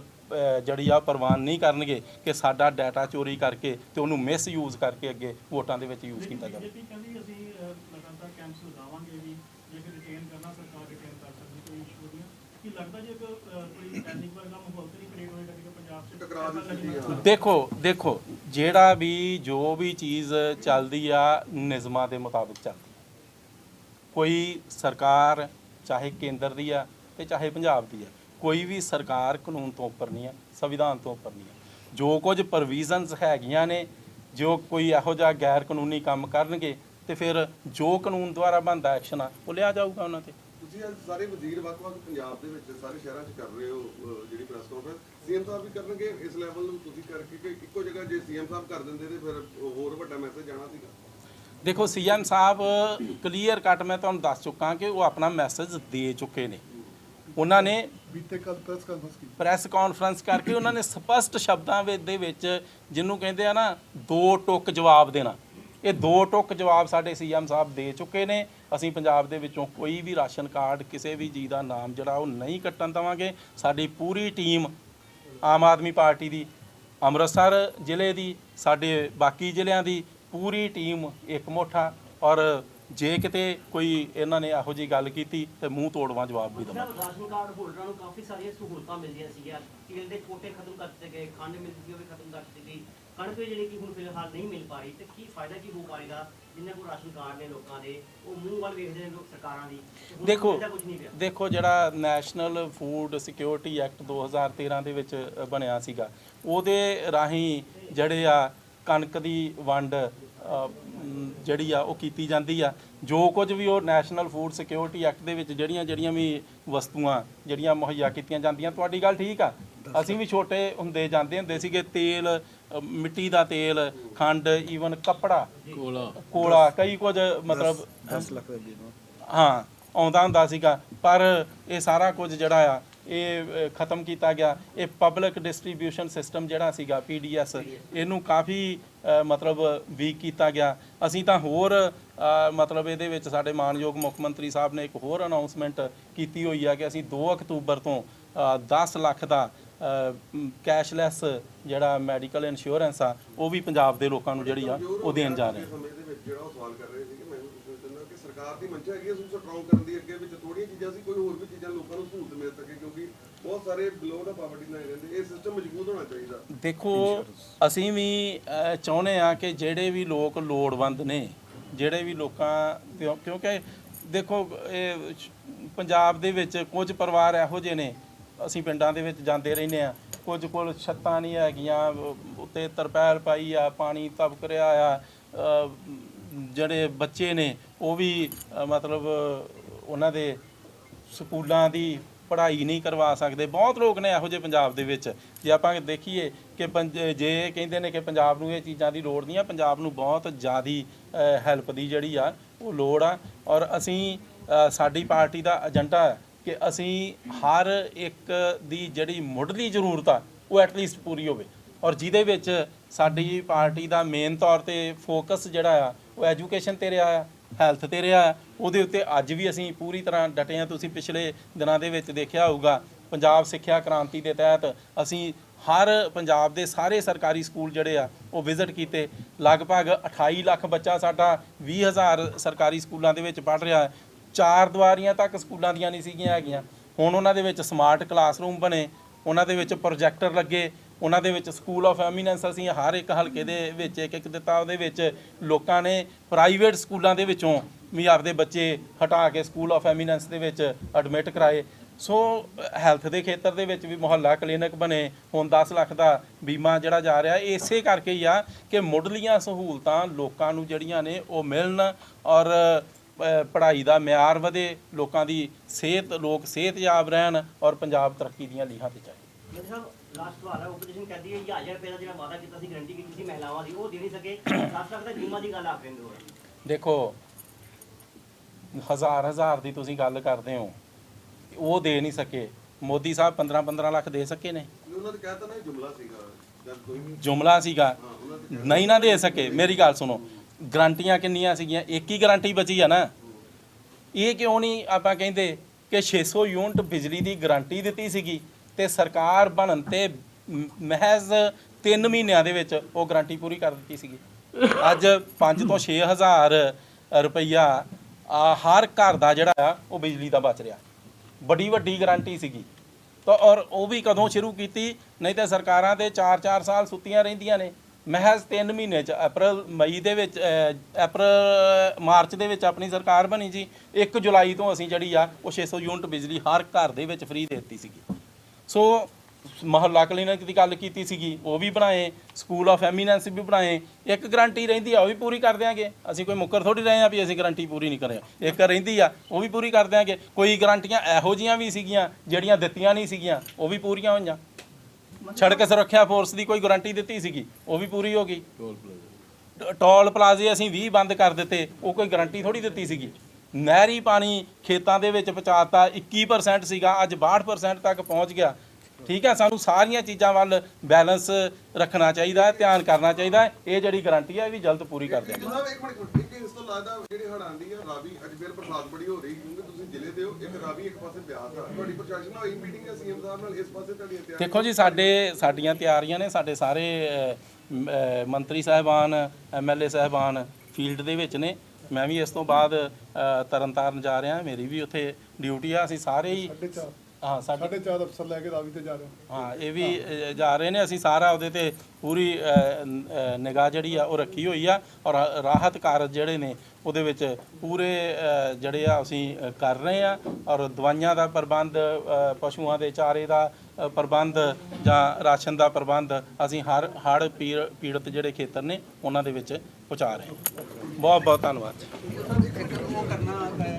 Speaker 2: ਜਿਹੜੀ ਆ ਪ੍ਰਵਾਨ ਨਹੀਂ ਕਰਨਗੇ ਕਿ ਸਾਡਾ ਡਾਟਾ ਚੋਰੀ ਕਰਕੇ ਤੇ ਉਹਨੂੰ ਮਿਸ ਯੂਜ਼ ਕਰਕੇ ਅੱਗੇ ਵੋਟਾਂ ਦੇ ਵਿੱਚ ਯੂਜ਼ ਕੀਤਾ ਜਾਵੇ।
Speaker 4: ਬੀਜੇਪੀ ਕਹਿੰਦੀ ਅਸੀਂ ਅਹ, ਲਗਾਤਾਰ ਕੈਂਪਸ ਲਗਾਵਾਂਗੇ ਵੀ ਜੇ ਕਿ ਰਿਟੇਨ ਕਰਨਾ ਸਰਕਾਰ ਰਿਟੇਨ ਕਰ ਸਕਦੀ ਕੋਈ ਇਸ਼ੂ ਨਹੀਂ ਹੈ। ਕਿ ਲੱਗਦਾ ਜੇ ਕਿ ਅਹ, ਕੋਈ ਪੈਨਿਕ ਵਰਗਾ ਮਾਹੌਲ ਤੇ ਨਹੀਂ ਕ੍ਰੀਏਟ ਹੋਏਗਾ ਕਿ ਪੰਜਾਬ 'ਚ
Speaker 3: ਟਕਰਾਅ ਦੀ ਸਥਿਤੀ ਆ।
Speaker 2: ਦੇਖੋ ਦੇਖੋ ਜਿਹੜਾ ਵੀ ਜੋ ਵੀ ਚੀਜ਼ ਚੱਲਦੀ ਆ ਨਿਯਮਾਂ ਦੇ ਮੁਤਾਬਿਕ ਚੱਲਦੀ ਕੋਈ ਸਰਕਾਰ ਚਾਹੇ ਕੇਂਦਰ ਦੀ ਆ ਤੇ ਚਾਹੇ ਪੰਜਾਬ ਦੀ ਆ ਕੋਈ ਵੀ ਸਰਕਾਰ ਕਾਨੂੰਨ ਤੋਂ ਉੱਪਰ ਨਹੀਂ ਆ ਸੰਵਿਧਾਨ ਤੋਂ ਉੱਪਰ ਨਹੀਂ ਆ ਜੋ ਕੁਝ ਪ੍ਰੋਵੀਜ਼ਨਸ ਹੈਗੀਆਂ ਨੇ ਜੋ ਕੋਈ ਇਹੋ ਜਿਹਾ ਗੈਰ ਕਾਨੂੰਨੀ ਕੰਮ ਕਰਨਗੇ ਤੇ ਫਿਰ ਜੋ ਕਾਨੂੰਨ ਦੁਆਰਾ ਬਣਦਾ ਐਕਸ਼ਨ ਆ ਉਹ ਲਿਆ ਜਾਊਗਾ ਉਹਨਾਂ ਤੇ।
Speaker 3: ਤੁਸੀਂ ਅੱਜ ਸਾਰੇ ਵਜ਼ੀਰ ਵੱਖ-ਵੱਖ ਪੰਜਾਬ ਦੇ ਵਿੱਚ ਸਾਰੇ ਸ਼ਹਿਰਾਂ 'ਚ ਕਰ ਰਹੇ ਹੋ ਜਿਹੜੀ ਪ੍ਰੈਸ ਕਾਨਫਰੰਸ ਸੀਐਮ ਸਾਹਿਬ ਵੀ ਕਰਨਗੇ ਇਸ ਲੈਵਲ ਨੂੰ ਤੁਸੀਂ ਕਰਕੇ ਕਿ ਇੱਕੋ ਜਗ੍ਹਾ ਜੇ ਸੀਐਮ ਸਾਹਿਬ ਕਰ ਦਿੰਦੇ ਤੇ ਫਿਰ ਹੋਰ ਵੱਡਾ ਮੈਸੇਜ ਜਾਣਾ ਸੀਗਾ?
Speaker 2: ਦੇਖੋ ਸੀਐਮ ਸਾਹਿਬ ਕਲੀਅਰ ਕੱਟ ਮੈਂ ਤੁਹਾਨੂੰ ਦੱਸ ਚੁੱਕਾ ਕਿ ਉਹ ਆਪਣਾ ਮੈਸੇਜ ਦੇ ਚੁੱਕੇ ਨੇ। ਉਹਨਾਂ ਨੇ
Speaker 5: ਬੀਤੇ ਕੱਲ ਪ੍ਰੈਸ ਕਾਨਫਰੰਸ ਕੀ
Speaker 2: ਪ੍ਰੈਸ ਕਾਨਫਰੰਸ ਕਰਕੇ ਉਹਨਾਂ ਨੇ ਸਪਸ਼ਟ ਸ਼ਬਦਾਂ ਵਿੱਚ ਦੇ ਵਿੱਚ ਜਿਹਨੂੰ ਕਹਿੰਦੇ ਆ ਨਾ, ਦੋ ਟੁਕ ਜਵਾਬ ਦੇਣਾ। ਇਹ ਦੋ ਟੁਕ ਜਵਾਬ ਸਾਡੇ ਸੀਐਮ ਸਾਹਿਬ ਦੇ ਚੁੱਕੇ ਨੇ। ਅਸੀਂ ਪੰਜਾਬ ਦੇ ਵਿੱਚੋਂ ਕੋਈ ਵੀ ਰਾਸ਼ਨ ਕਾਰਡ, ਕਿਸੇ ਵੀ ਜੀ ਦਾ ਨਾਮ ਜਿਹੜਾ ਉਹ ਨਹੀਂ ਕੱਟਣ ਦੇਵਾਂਗੇ। ਸਾਡੀ ਪੂਰੀ ਟੀਮ ਆਮ ਆਦਮੀ ਪਾਰਟੀ ਦੀ, ਅੰਮ੍ਰਿਤਸਰ ਜ਼ਿਲ੍ਹੇ ਦੀ, ਸਾਡੇ ਬਾਕੀ ਜ਼ਿਲ੍ਹਿਆਂ ਦੀ ਪੂਰੀ ਟੀਮ ਇੱਕ ਮੁੱਠਾ ਔਰ ਜੇ ਕਿਤੇ ਕੋਈ ਇਹਨਾਂ ਨੇ ਇਹੋ ਜੀ ਗੱਲ ਕੀਤੀ ਤੇ ਮੂੰਹ ਤੋੜਵਾਂ ਜਵਾਬ ਵੀ
Speaker 6: ਸਾਹਿਬ ਰਾਸ਼ਨ ਕਾਰਡ ਹੋਲਡਰਾਂ ਨੂੰ ਕਾਫੀ ਸਾਰੀਆਂ ਸਹੂਲਤਾਂ ਮਿਲਦੀਆਂ ਸੀਗੀਆਂ। ਤੇਲ ਦੇ ਕੋਟੇ ਖਤਮ ਕਰ ਦਿੱਤੇ ਗਏ ਖੰਡ ਮਿਲਦੀ ਸੀ ਉਹ ਵੀ ਖਤਮ ਕਰ ਦਿੱਤੀ ਗਈ। ਕਣਕ ਜਿਹੜੀ ਕਿ ਹੁਣ ਫਿਲਹਾਲ ਨਹੀਂ ਮਿਲ ਪਾ ਰਹੀ ਤੇ ਕੀ ਫਾਇਦਾ ਕੀ ਹੋ ਪਾਏਗਾ ਜਿਨ੍ਹਾਂ ਕੋਲ ਰਾਸ਼ਨ ਕਾਰਡ ਨੇ ਲੋਕਾਂ ਦੇ ਉਹ ਮੂੰਹ ਵੱਲ ਵੇਖਦੇ ਨੇ ਲੋਕ ਸਰਕਾਰਾਂ ਦੀ।
Speaker 2: ਦੇਖੋ ਦੇਖੋ ਜਿਹੜਾ ਨੈਸ਼ਨਲ ਫੂਡ ਸਿਕਿਉਰਿਟੀ ਐਕਟ 2013 ਦੇ ਵਿੱਚ ਬਣਿਆ ਸੀਗਾ ਉਹਦੇ ਰਾਹੀਂ ਜਿਹੜੇ ਆ ਕਣਕ ਦੀ ਵੰਡ ਜਿਹੜੀ ਆ ਉਹ ਕੀਤੀ ਜਾਂਦੀ ਆ। ਜੋ ਕੁਝ ਵੀ ਉਹ ਨੈਸ਼ਨਲ ਫੂਡ ਸਿਕਿਉਰਿਟੀ ਐਕਟ ਦੇ ਵਿੱਚ ਜਿਹੜੀਆਂ ਜਿਹੜੀਆਂ ਵੀ ਵਸਤੂਆਂ ਜਿਹੜੀਆਂ ਮੁਹੱਈਆ ਕੀਤੀਆਂ ਜਾਂਦੀਆਂ ਤੁਹਾਡੀ ਗੱਲ ਠੀਕ ਆ? ਅਸੀਂ ਵੀ ਛੋਟੇ ਹੁੰਦੇ ਜਾਂਦੇ ਹੁੰਦੇ ਸੀਗੇ ਤੇਲ ਅ, ਮਿੱਟੀ ਦਾ ਤੇਲ ਖੰਡ ਈਵਨ ਕੱਪੜਾ। ਕੋਲਾ। ਕੋਲਾ ਕਈ ਕੁਝ ਮਤਲਬ
Speaker 5: 10 ਲੱਖ ਦਾ। ਬੀਮਾ
Speaker 2: ਹਾਂ ਆਉਂਦਾ ਹੁੰਦਾ ਸੀਗਾ। ਪਰ ਇਹ ਸਾਰਾ ਕੁਝ ਜਿਹੜਾ ਆ ਇਹ ਖਤਮ ਕੀਤਾ ਗਿਆ। ਇਹ ਪਬਲਿਕ ਡਿਸਟ੍ਰੀਬਿਊਸ਼ਨ ਸਿਸਟਮ ਜਿਹੜਾ ਸੀਗਾ ਪੀਡੀਐਸ ਇਹਨੂੰ ਕਾਫੀ ਮਤਲਬ ਵੀਕ ਕੀਤਾ ਗਿਆ। ਅਸੀਂ ਤਾਂ ਹੋਰ ਮਤਲਬ ਇਹਦੇ ਵਿੱਚ ਸਾਡੇ ਮਾਨਯੋਗ ਮੁੱਖ ਮੰਤਰੀ ਸਾਹਿਬ ਨੇ ਇੱਕ ਹੋਰ ਅਨਾਉਂਸਮੈਂਟ ਕੀਤੀ ਹੋਈ ਆ ਕਿ ਅਸੀਂ 2 ਅਕਤੂਬਰ ਤੋਂ ਅ, 10 ਲੱਖ ਦਾ ਕੈਸ਼ਲੈਸ ਜਿਹੜਾ ਮੈਡੀਕਲ ਇੰਸ਼ੋਰੈਂਸ ਆ ਉਹ ਵੀ ਪੰਜਾਬ ਦੇ ਲੋਕਾਂ ਨੂੰ ਜਿਹੜੀ ਆ ਉਹ ਦੇਣ ਜਾ ਰਹੇ ਆ
Speaker 3: ਸਰਕਾਰ ਦੀ ਮੰਸ਼ਾ ਹੈਗੀ ਉਸ ਨੂੰ ਸਟਰੋਂਗ ਕਰਨ ਦੀ ਅੱਗੇ ਵਿੱਚ ਥੋੜੀਆਂ ਚੀਜ਼ਾਂ ਸੀ, ਕੋਈ ਹੋਰ ਵੀ ਚੀਜ਼ਾਂ ਲੋਕਾਂ ਨੂੰ ਸਹੂਲਤ ਮਿਲ ਸਕੇ ਕਿਉਂਕਿ ਬਹੁਤ ਸਾਰੇ ਬਿਲੋ ਦਾ ਪਾਵਰਟੀ ਨਾਲ ਰਹਿੰਦੇ, ਇਹ ਸਿਸਟਮ ਮਜ਼ਬੂਤ ਹੋਣਾ ਚਾਹੀਦਾ।
Speaker 2: ਦੇਖੋ, ਅਸੀਂ ਵੀ ਚਾਹੁੰਦੇ ਆ ਕਿ ਜਿਹੜੇ ਵੀ ਲੋਕ ਲੋੜਵੰਦ ਨੇ, ਜਿਹੜੇ ਵੀ ਲੋਕਾਂ ਕਿਉਂ- ਕਿਉਂਕਿ ਦੇਖੋ, ਇਹ ਪੰਜਾਬ ਦੇ ਵਿੱਚ ਕੁਝ ਪਰਿਵਾਰ ਇਹੋ ਜਿਹੇ ਨੇ, ਅਸੀਂ ਪਿੰਡਾਂ ਦੇ ਵਿੱਚ ਜਾਂਦੇ ਰਹਿੰਦੇ ਆ ਕੁਝ ਕੋਲ ਛੱਤਾਂ ਨਹੀਂ ਹੈਗੀਆਂ, ਉੱਤੇ ਤਰਪੈਲ ਪਾਈ ਆ, ਪਾਣੀ ਤਬਕ ਰਿਹਾ ਆ ਜਿਹੜੇ ਬੱਚੇ ਨੇ ਉਹ ਵੀ ਮਤਲਬ ਉਹਨਾਂ ਦੇ ਸਕੂਲਾਂ ਦੀ ਪੜ੍ਹਾਈ ਨਹੀਂ ਕਰਵਾ ਸਕਦੇ। ਬਹੁਤ ਲੋਕ ਨੇ ਇਹੋ ਜਿਹੇ ਪੰਜਾਬ ਦੇ ਵਿੱਚ। ਜੇ ਆਪਾਂ ਦੇਖੀਏ ਕਿ ਪੰਜ- ਜੇ ਕਹਿੰਦੇ ਨੇ ਕਿ ਪੰਜਾਬ ਨੂੰ ਇਹ ਚੀਜ਼ਾਂ ਦੀ ਲੋੜ ਨਹੀਂ ਆ, ਪੰਜਾਬ ਨੂੰ ਬਹੁਤ ਜ਼ਿਆਦੀ ਹੈਲਪ ਦੀ ਜਿਹੜੀ ਆ, ਉਹ ਲੋੜ ਆ। ਔਰ ਅਸੀਂ ਸਾਡੀ ਪਾਰਟੀ ਦਾ ਏਜੰਡਾ ਕਿ ਅਸੀਂ ਹਰ ਇੱਕ ਦੀ ਜਿਹੜੀ ਮੁੱਢਲੀ ਜ਼ਰੂਰਤ ਆ, ਉਹ ਐਟਲੀਸਟ ਪੂਰੀ ਹੋਵੇ। ਔਰ ਜਿਹਦੇ ਵਿੱਚ ਸਾਡੀ ਪਾਰਟੀ ਦਾ ਮੇਨ ਤੌਰ ਤੇ ਫੋਕਸ ਜਿਹੜਾ ਆ, ਉਹ ਐਜੂਕੇਸ਼ਨ ਤੇ ਰਿਹਾ ਆ। ਹੈਲਥ ਤੇ ਰਿਹਾ। ਉਹਦੇ ਉੱਤੇ ਅੱਜ ਵੀ ਅਸੀਂ ਪੂਰੀ ਤਰ੍ਹਾਂ ਡਟੇ ਹਾਂ। ਤੁਸੀਂ ਪਿਛਲੇ ਦਿਨਾਂ ਦੇ ਵਿੱਚ ਦੇਖਿਆ ਹੋਊਗਾ, ਪੰਜਾਬ ਸਿੱਖਿਆ ਕ੍ਰਾਂਤੀ ਦੇ ਤਹਿਤ ਅਸੀਂ ਹਰ ਪੰਜਾਬ ਦੇ ਸਾਰੇ ਸਰਕਾਰੀ ਸਕੂਲ ਜਿਹੜੇ ਆ, ਉਹ ਵਿਜ਼ਿਟ ਕੀਤੇ। ਲਗਭਗ 28 ਲੱਖ ਬੱਚਾ ਸਾਡਾ 20000 ਸਰਕਾਰੀ ਸਕੂਲਾਂ ਦੇ ਵਿੱਚ ਪੜ੍ਹ ਰਿਹਾ। ਚਾਰ ਦੁਆਰੀਆਂ ਤੱਕ ਸਕੂਲਾਂ ਦੀਆਂ ਨਹੀਂ ਸੀਗੀਆਂ ਹੈਗੀਆਂ। ਹੁਣ ਉਹਨਾਂ ਦੇ ਵਿੱਚ ਸਮਾਰਟ ਕਲਾਸਰੂਮ ਬਣੇ, ਉਹਨਾਂ ਦੇ ਵਿੱਚ ਪ੍ਰੋਜੈਕਟਰ ਲੱਗੇ। ਉਹਨਾਂ ਦੇ ਵਿੱਚ ਸਕੂਲ ਆਫ ਐਮੀਨੈਂਸ ਅਸੀਂ ਹਰ ਇੱਕ ਹਲਕੇ ਦੇ ਵਿੱਚ, ਇੱਕ ਇੱਕ ਦਿੱਤਾ ਉਹਦੇ ਵਿੱਚ ਲੋਕਾਂ ਨੇ ਪ੍ਰਾਈਵੇਟ ਸਕੂਲਾਂ ਦੇ ਵਿੱਚੋਂ ਵੀ ਆਪਦੇ ਬੱਚੇ ਹਟਾ ਕੇ ਸਕੂਲ ਆਫ ਐਮੀਨੈਂਸ ਦੇ ਵਿੱਚ ਐਡਮਿਟ ਕਰਾਏ। ਸੋ ਹੈਲਥ ਦੇ ਖੇਤਰ ਦੇ ਵਿੱਚ ਵੀ ਮੁਹੱਲਾ ਕਲੀਨਿਕ ਬਣੇ, ਹੁਣ 10 ਲੱਖ ਦਾ ਬੀਮਾ ਜਿਹੜਾ ਜਾ ਰਿਹਾ, ਇਸੇ ਕਰਕੇ ਹੀ ਆ ਕਿ ਮੁੱਢਲੀਆਂ ਸਹੂਲਤਾਂ ਲੋਕਾਂ ਨੂੰ ਜਿਹੜੀਆਂ ਨੇ ਉਹ ਮਿਲਣ ਔਰ ਪੜ੍ਹਾਈ ਦਾ ਮਿਆਰ ਵਧੇ, ਲੋਕਾਂ ਦੀ ਸਿਹਤ, ਲੋਕ ਸਿਹਤਯਾਬ ਰਹਿਣ ਔਰ ਪੰਜਾਬ ਤਰੱਕੀ ਦੀਆਂ ਲੀਹਾਂ ਤੇ ਜਾਏ।
Speaker 6: ਲਾਸਟ ਸਵਾਲ ਹੈ ਆਪੋਜੀਸ਼ਨ ਕਹਿੰਦੀ ਹੈ 1000 ਰੁਪਏ ਦਾ ਜਿਹੜਾ ਵਾਅਦਾ ਕੀਤਾ ਸੀ ਗਰੰਟੀ ਕੀਤੀ ਸੀ ਮਹਿਲਾਵਾਂ ਦੀ ਉਹ ਦੇ ਨਹੀਂ ਸਕੇ। 10 ਲੱਖ ਦਾ ਬੀਮਾ ਦੀ ਗੱਲ ਆਖ ਰਹੇ ਹੋ।
Speaker 2: ਦੇਖੋ ਹਜ਼ਾਰ ਹਜ਼ਾਰ ਦੀ ਤੁਸੀਂ ਗੱਲ ਕਰਦੇ ਹੋ ਉਹ ਦੇ ਨਹੀਂ ਸਕੇ। ਮੋਦੀ ਸਾਹਿਬ 15 15 ਲੱਖ ਦੇ ਸਕੇ ਨੇ।
Speaker 3: ਉਹਨਾਂ ਨੇ ਕਹਿਤਾ ਨਾ ਇਹ ਜੁਮਲਾ ਸੀਗਾ
Speaker 2: ਜੁਮਲਾ ਸੀਗਾ। ਨਹੀਂ ਨਾ ਦੇ ਸਕੇ। ਮੇਰੀ ਗੱਲ ਸੁਣੋ ਗਰੰਟੀਆਂ ਕਿੰਨੀਆਂ ਸੀਗੀਆਂ? ਇੱਕ ਹੀ ਗਰੰਟੀ ਬਚੀ ਆ ਨਾ। ਇਹ ਕਿਉਂ ਨਹੀਂ ਆਪਾਂ ਕਹਿੰਦੇ ਕਿ 600 ਯੂਨਿਟ ਬਿਜਲੀ ਦੀ ਗਰੰਟੀ ਦਿੱਤੀ ਸੀਗੀ? ਤੇ ਸਰਕਾਰ ਬਣਨ ਤੇ ਮਹਿਜ਼ 3 ਮਹੀਨਿਆਂ ਦੇ ਵਿੱਚ ਉਹ ਗਰੰਟੀ ਪੂਰੀ ਕਰ ਦਿੱਤੀ ਸੀਗੀ। ਅੱਜ 5 ਤੋਂ 6000 ਰੁਪਈਆ ਹਰ ਘਰ ਦਾ ਜਿਹੜਾ ਆ ਉਹ ਬਿਜਲੀ ਦਾ ਬਚ ਰਿਹਾ। ਬੜੀ ਵੱਡੀ ਗਰੰਟੀ ਸੀਗੀ। ਤਾਂ ਔਰ ਉਹ ਵੀ ਕਦੋਂ ਸ਼ੁਰੂ ਕੀਤੀ? ਨਹੀਂ ਤਾਂ ਸਰਕਾਰਾਂ ਦੇ 4-4 ਸਾਲ ਸੁੱਤੀਆਂ ਰਹਿੰਦੀਆਂ ਨੇ। ਮਹਿਜ਼ 3 ਮਹੀਨੇ ਚ ਅਪ੍ਰੈਲ ਮਈ ਦੇ ਵਿੱਚ ਅਹ, ਅਪ੍ਰੈਲ ਮਾਰਚ ਦੇ ਵਿੱਚ ਆਪਣੀ ਸਰਕਾਰ ਬਣੀ ਜੀ। 1 ਜੁਲਾਈ ਤੋਂ ਅਸੀਂ ਜਿਹੜੀ ਆ ਉਹ 600 ਯੂਨਿਟ ਬਿਜਲੀ ਹਰ ਘਰ ਦੇ ਵਿੱਚ ਫ੍ਰੀ ਦੇ ਦਿੱਤੀ ਸੀਗੀ। ਸੋ ਮਹੱਲਾ ਕਲੀਨਿਕ ਦੀ ਗੱਲ ਕੀਤੀ ਸੀਗੀ ਉਹ ਵੀ ਬਣਾਏ ਸਕੂਲ ਆਫ ਐਮੀਨੈਂਸ ਵੀ ਬਣਾਏ ਇੱਕ ਗਾਰੰਟੀ ਰਹਿੰਦੀ ਆ ਉਹ ਵੀ ਪੂਰੀ ਕਰ ਦਿਆਂਗੇ। ਅਸੀਂ ਕੋਈ ਮੁੱਕਰ ਥੋੜੀ ਰਹੇ ਆ ਵੀ ਅਸੀਂ ਗਾਰੰਟੀ ਪੂਰੀ ਨਹੀਂ ਕਰਿਆ। ਇੱਕ ਰਹਿੰਦੀ ਆ ਉਹ ਵੀ ਪੂਰੀ ਕਰ ਦਿਆਂਗੇ। ਕੋਈ ਗਾਰੰਟੀਆਂ ਇਹੋ ਜੀਆਂ ਵੀ ਸੀਗੀਆਂ ਜਿਹੜੀਆਂ ਦਿੱਤੀਆਂ ਨਹੀਂ ਸੀਗੀਆਂ ਉਹ ਵੀ ਪੂਰੀਆਂ ਹੋਈਆਂ। ਸੜਕ ਸੁਰੱਖਿਆ ਫੋਰਸ ਦੀ ਕੋਈ ਗਾਰੰਟੀ ਦਿੱਤੀ ਸੀਗੀ ਉਹ ਵੀ ਪੂਰੀ ਹੋ ਗਈ। ਟੋਲ ਪਲਾਜ਼ੇ ਅਸੀਂ 20 ਬੰਦ ਕਰ ਦਿੱਤੇ ਉਹ ਕੋਈ ਗਾਰੰਟੀ ਥੋੜੀ ਦਿੱਤੀ ਸੀਗੀ। ਨਹਿਰੀ ਪਾਣੀ ਖੇਤਾਂ ਦੇ ਵਿੱਚ ਪਹੁੰਚਾਤਾ 21% ਸੀਗਾ ਅੱਜ 62% ਤੱਕ ਪਹੁੰਚ ਗਿਆ। ਠੀਕ ਹੈ ਸਾਨੂੰ ਸਾਰੀਆਂ ਚੀਜ਼ਾਂ ਵੱਲ ਬੈਲੈਂਸ ਰੱਖਣਾ ਚਾਹੀਦਾ ਹੈ ਧਿਆਨ ਕਰਨਾ ਚਾਹੀਦਾ ਹੈ। ਇਹ ਜਿਹੜੀ ਗਾਰੰਟੀ ਹੈ ਇਹ ਵੀ ਜਲਦ ਪੂਰੀ ਕਰ ਦਿਆਂਗੇ।
Speaker 3: ਜਨਾਬ ਇੱਕ ਮਿੰਟ ਇੱਕ ਇਸ ਤੋਂ ਲੱਗਦਾ ਜਿਹੜੀ ਹੜ ਆਂਦੀ ਆ ਰਾਵੀ ਅੱਜ ਫਿਰ ਬਰਸਾਤ ਬੜੀ ਹੋ ਰਹੀ ਕਿਉਂਕਿ ਤੁਸੀਂ ਜ਼ਿਲ੍ਹੇ ਦੇ ਹੋ ਇੱਕ ਰਾਵੀ ਇੱਕ ਪਾਸੇ ਬਿਆਸ ਆ। ਤੁਹਾਡੀ ਪ੍ਰਸ਼ਾਸਨ ਨਾਲ ਹੋਈ ਮੀਟਿੰਗ ਹੈ ਸੀਐਮ ਸਾਹਿਬ ਨਾਲ ਇਸ ਪਾਸੇ ਤੁਹਾਡੀਆਂ ਤਿਆਰੀਆਂ?
Speaker 2: ਦੇਖੋ ਜੀ ਸਾਡੇ ਸਾਡੀਆਂ ਤਿਆਰੀਆਂ ਨੇ ਸਾਡੇ ਸਾਰੇ ਮੰਤਰੀ ਸਾਹਿਬਾਨ ਐਮਐਲਏ ਸਾਹਿਬਾਨ ਫੀਲਡ ਦੇ ਵਿੱਚ ਨੇ। ਮੈਂ ਵੀ ਇਸ ਤੋਂ ਬਾਅਦ ਤਰਨਤਾਰਨ ਜਾ ਰਿਹਾ ਮੇਰੀ ਵੀ ਉੱਥੇ ਡਿਊਟੀ ਆ ਅਸੀਂ ਸਾਰੇ ਹੀ ਹਾਂ ਸਾਡੇ
Speaker 5: ਚਾਰ ਅਫਸਰ ਲੈ ਕੇ ਰਾਵੀ ਤੇ ਜਾ ਰਹੇ ਹਾਂ।
Speaker 2: ਇਹ ਵੀ ਜਾ ਰਹੇ ਨੇ ਅਸੀਂ ਸਾਰਾ ਉਹਦੇ ਤੇ ਪੂਰੀ ਨਿਗਾਹ ਜਿਹੜੀ ਆ ਉਹ ਰੱਖੀ ਹੋਈ ਆ ਔਰ ਰਾਹਤ ਕਾਰਜ ਜਿਹੜੇ ਨੇ ਉਹਦੇ ਵਿੱਚ ਪੂਰੇ ਜਿਹੜੇ ਆ ਅਸੀਂ ਕਰ ਰਹੇ ਆ ਔਰ ਦਵਾਈਆਂ ਦਾ ਪ੍ਰਬੰਧ ਪਸ਼ੂਆਂ ਦੇ ਚਾਰੇ ਦਾ ਪ੍ਰਬੰਧ ਜਾਂ ਰਾਸ਼ਨ ਦਾ ਪ੍ਰਬੰਧ ਅਸੀਂ ਹਰ ਹੜ ਪੀੜਤ ਜਿਹੜੇ ਖੇਤਰ ਨੇ ਉਹਨਾਂ ਦੇ ਵਿੱਚ ਪਹੁੰਚਾ ਰਹੇ ਹਾਂ। ਬਹੁਤ ਬਹੁਤ ਧੰਨਵਾਦ।